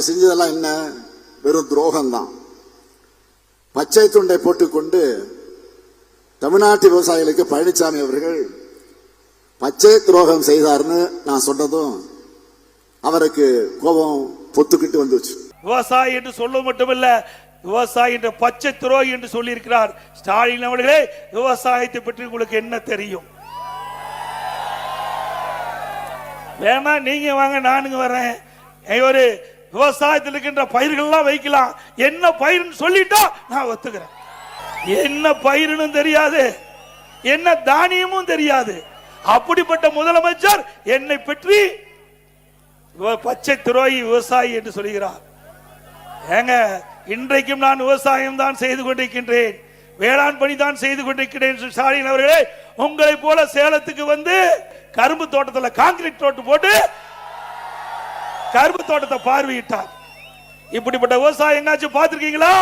அவர் செஞ்சதெல்லாம் என்ன? வெறும் துரோகம்தான். பச்சை துண்டை போட்டுக்கொண்டு தமிழ்நாட்டு விவசாயிகளுக்கு பழனிசாமி அவர்கள் பச்சை துரோகம் செய்தார்னு நான் சொன்னதும் அவருக்கு கோபம் பொத்துக்கிட்டு வந்துச்சு. விவசாயி என்று சொல்ல மட்டுமல்ல விவசாயி என்ற பச்சை துரோகி என்று சொல்லியிருக்கிறார். ஸ்டாலின் அவர்களே விவசாயத்தை பற்றி உங்களுக்கு என்ன தெரியும்? வேணா நீங்க வாங்க நானுங்க வரேன். ஒரு விவசாயத்தில் இருக்கின்ற பயிர்கள்லாம் வைக்கலாம். என்ன பயிர்னு சொல்லிட்டா நான் ஒத்துக்கிறேன். என்ன பயிர்னு தெரியாது. என்ன தானியமும் தெரியாது. அப்படிப்பட்ட முதலமைச்சர் என்னை பற்றி பச்சை துரோகி விவசாயி என்று சொல்கிறார். ஏங்க இன்றைக்கும் நான் விவசாயம் தான் செய்து கொண்டிருக்கின்றேன். வேளாண் பணி தான் செய்து கொண்டிருக்கிறேன் என்று ஸ்டாலின் அவர்களே உங்களை போல சேலத்துக்கு வந்து கரும்பு தோட்டத்தில் காங்கிரீட் தோட்டம் போட்டு கரும்பு தோட்டத்தை பார்வையிட்டார். இப்படிப்பட்ட விவசாயம் எங்காச்சும் பார்த்திருக்கீங்களா?